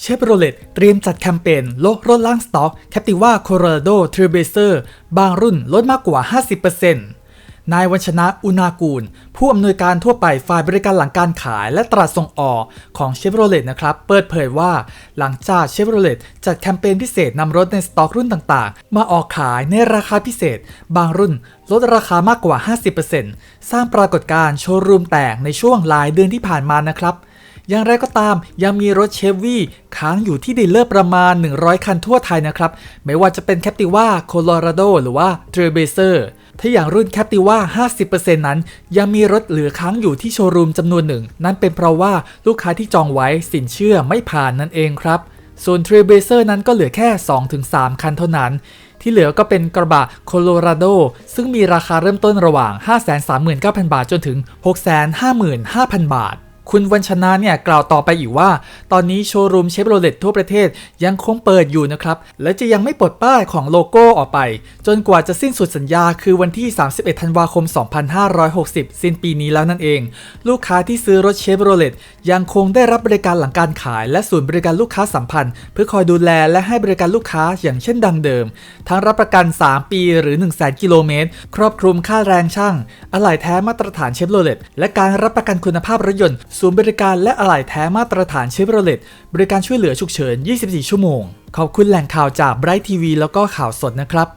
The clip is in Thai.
เชฟโรเลตเตรียมจัดแคมเปญลดลดล่างสต็อก Captiva Colorado Trailblazer บางรุ่นลดมากกว่า 50%นายวัชนะอุณากูล ผู้อำนวยการทั่วไปฝ่ายบริการหลังการขายและตลาดส่งออกของเชฟโรเลตนะครับ เปิดเผยว่าหลังจากเชฟโรเลตจัดแคมเปญพิเศษนำรถในสต็อกรุ่นต่างๆ มาออกขายในราคาพิเศษ บางรุ่นลดราคามากกว่า 50%สร้างปรากฏการณ์โชว์รูมแตกในช่วงหลายเดือนที่ผ่านมานะครับ อย่างไรก็ตามยังมีรถเชฟวี่ค้างอยู่ที่ดีลเลอร์ประมาณ 100 คันทั่วไทยนะครับ ไม่ว่าจะเป็น Captiva Colorado หรือว่า Trailblazer ถ้าอย่างรุ่น Captiva 50%นั้น ยังมีรถเหลือค้างอยู่ที่โชว์รูมจำนวนหนึ่ง นั่นเป็นเพราะว่าลูกค้าที่จองไว้สินเชื่อไม่ผ่านนั่นเองครับ ส่วน Trailblazer นั้นก็เหลือแค่ 2-3 คันเท่านั้นที่เหลือก็เป็นกระบะ Colorado ซึ่งมีราคาเริ่มต้นระหว่าง 539,000 บาทจนถึง 655,000 บาท คุณวันชนะเนี่ยกล่าวต่อไปอีกว่า ตอนนี้โชว์รูมเชฟโรเลตทั่วประเทศยังคงเปิดอยู่นะครับ และจะยังไม่ปลดป้ายของโลโก้ออกไป จนกว่าจะสิ้นสุดสัญญาคือวันที่ 31 ธันวาคม 2560 สิ้นปีนี้แล้วนั่นเอง ลูกค้าที่ซื้อรถเชฟโรเลตยังคงได้รับบริการหลังการขาย และศูนย์บริการลูกค้าสัมพันธ์ เพื่อคอยดูแลและให้บริการลูกค้าอย่างเช่นดังเดิม ทั้งรับประกัน 3 ปีหรือ 1 0 0 0 0 0กิโลเมตรครอบคลุมค่าแรงช่างอะไหล่แท้มาตรฐานเชฟโรเลตและการรับประกันคุณภาพรถยนต์ศูนย์บริการและอะไหล่แท้มาตรฐานเชฟโรเลตบริการช่วยเหลือฉุกเฉิน 24 ชั่วโมง ขอบคุณแหล่งข่าวจากไบรท์ทีวีแล้วก็ข่าวสดนะครับ